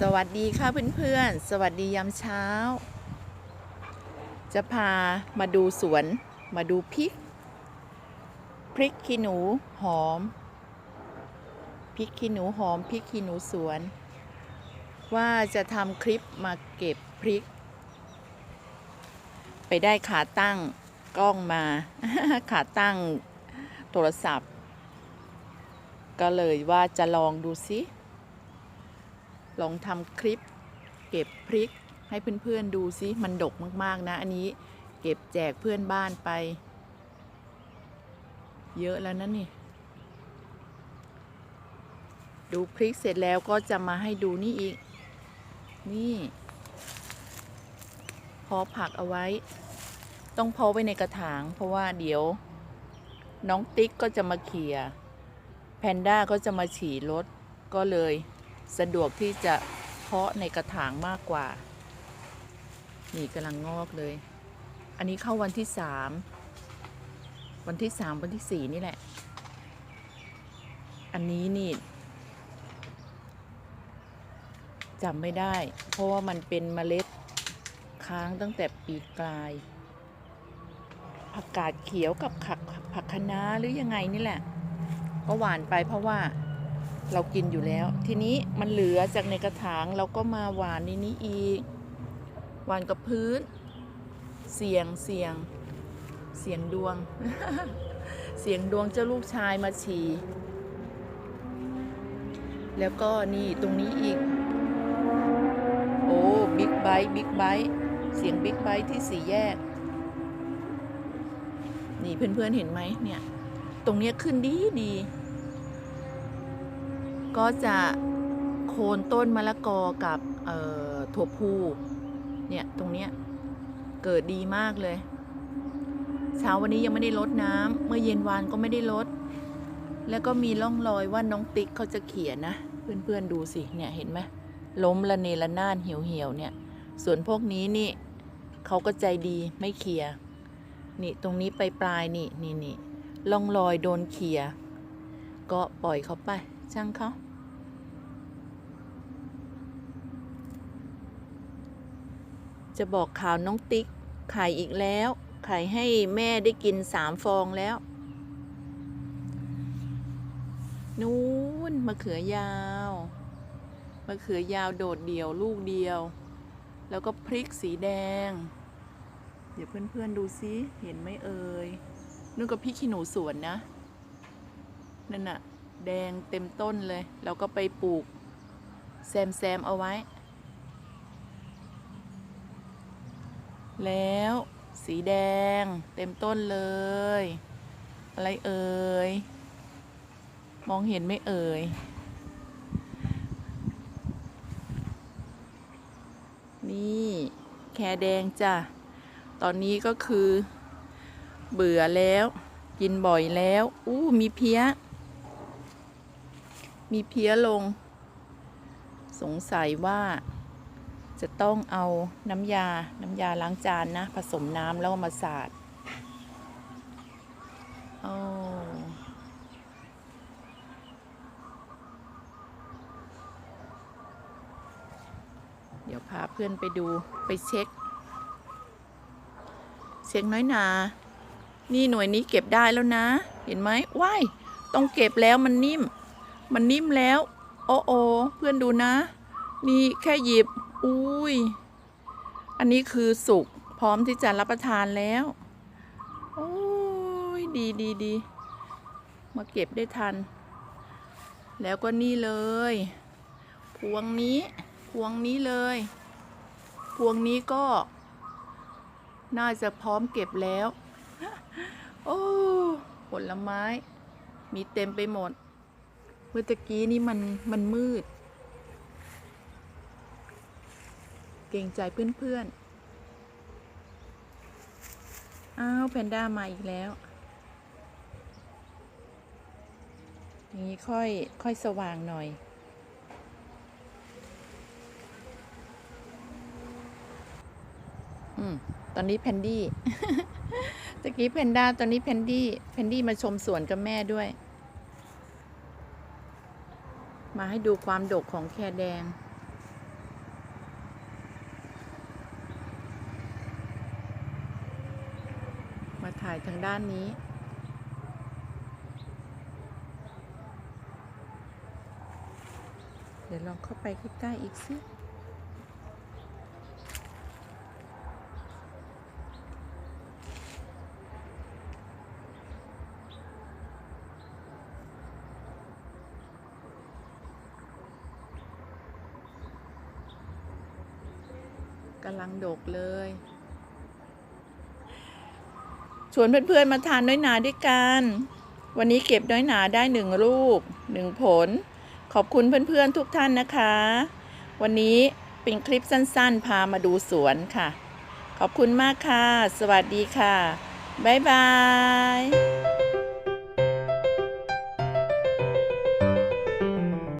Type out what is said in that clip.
สวัสดีค่ะเพื่อนๆ สวัสดียามเช้า จะพามาดูสวนมาดูพริก พริกขี้หนูหอม พริกขี้หนูหอมพริกขี้หนูสวน ว่าจะทำคลิปมาเก็บพริก ไปได้ขาตั้งกล้องมา ขาตั้งโทรศัพท์ ก็เลยว่าจะลองดูซิ ลองทำคลิป เก็บพริกให้เพื่อนๆดูซิมันดกมากๆนะ อันนี้เก็บแจกเพื่อนบ้านไป เยอะแล้วนะนี่ ดูพริกเสร็จแล้วก็จะมาให้ดูนี่อีก นี่เพอผักเอาไว้ ต้องเพาะไว้ในกระถาง เพราะว่าเดี๋ยว น้องติ๊กก็จะมาเขี่ยแพนด้าก็จะมาฉี่รถก็เลย สะดวกที่จะเพาะในกระถางมากกว่า นี่กำลังงอกเลย อันนี้เข้าวันที่สามวันที่สามวันที่สี่นี่แหละ อันนี้นี่จำไม่ได้ เพราะว่ามันเป็นเมล็ดค้างตั้งแต่ปีกลายผักกาดเขียวกับผักผักคะน้าหรือยังไงนี่แหละ ก็หวานไปเพราะว่า เรากินอยู่แล้ว ทีนี้มันเหลือจากในกระถางเราก็มาหวานในนี้อีก หวานกับพื้น เสียงเสียง เสียงดวง เสียงดวงเจ้าลูกชายมาฉี่แล้วก็นี่ตรงนี้อีก โอ้บิ๊กไบค์บิ๊กไบค์เสียงบิ๊กไบค์ที่สี่แยก นี่เพื่อนๆเห็นไหมเนี่ย ตรงเนี้ยขึ้นดีดี ก็จะโคนต้นมะละกอกับถั่วพูเนี่ยตรงเนี้ยเกิดดีมากเลย เช้าวันนี้ยังไม่ได้ลดน้ำเมื่อเย็นวานก็ไม่ได้ลด แล้วก็มีร่องรอยว่าน้องติ๊กเขาจะเขียนนะ เพื่อนๆดูสิเนี่ยเห็นไหมล้มละเนระนาดเหี่ยวเหี่ยวเนี่ย ส่วนพวกนี้นี่เขาก็ใจดีไม่เคลียนี่ตรงนี้ไปปลายนี่นี่นี่ร่องรอยโดนเคลียก็ปล่อยเขาไปช่างเขา จะบอกข่าวน้องติ๊กไข่อีกแล้ว ไข่ให้แม่ได้กินสามฟองแล้ว นู้นมะเขือยาวมะเขือยาวโดดเดี่ยวลูกเดียว แล้วก็พริกสีแดง เดี๋ยวเพื่อนๆดูซิเห็นไหมเอ่ยนู่นก็พริกขี้หนูสวนนะนั่นน่ะ แดงเต็มต้นเลย แล้วก็ไปปลูกแซมแซมเอาไว้ แล้วสีแดงเต็มต้นเลย อะไรเอ่ย มองเห็นไม่เอ่ย นี่แคแดงจ้ะ ตอนนี้ก็คือ เบื่อแล้ว กินบ่อยแล้ว อู้มีเพี้ย มีเพี้ยลง สงสัยว่า จะต้องเอาน้ำยา น้ำยาล้างจานนะ ผสมน้ำแล้วมาสาดโอ้เดี๋ยวพาเพื่อนไปดูไปเช็คเช็คน้อยนา นี่หน่วยนี้เก็บได้แล้วนะ เห็นไหมว้ายต้องเก็บแล้วมันนิ่ม มันนิ่มแล้ว โอ้โอเพื่อนดูนะ นี่แค่หยิบ อุ้ย อันนี้คือสุกพร้อมที่จะรับประทานแล้ว โอ้ย ดีดีดีมาเก็บได้ทัน แล้วก็นี่เลย พวงนี้ พวงนี้เลย พวงนี้ก็ น่าจะพร้อมเก็บแล้ว โอ้ ผลไม้ มีเต็มไปหมด เมื่อตะกี้นี่มันมันมืด เกรงใจเพื่อนๆ อ้าวแพนด้ามาอีกแล้ว อย่างนี้ค่อยค่อยสว่างหน่อย อืม ตอนนี้แพนดี้ตะกี้แพนด้าตอนนี้แพนดี้แพนดี้มาชมสวนกับแม่ด้วย มาให้ดูความดกของแคแดง ถ่ายทางด้านนี้ เดี๋ยวลองเข้าไปใกล้ๆอีกสิกำลังดกเลย ชวนเพื่อนๆมาทานน้อยหนาด้วยกัน วันนี้เก็บน้อยหนาได้หนึ่งลูกหนึ่งผล ขอบคุณเพื่อนๆทุกท่านนะคะ วันนี้เป็นคลิปสั้นๆ พามาดูสวนค่ะ ขอบคุณมากค่ะ สวัสดีค่ะ บ๊ายบาย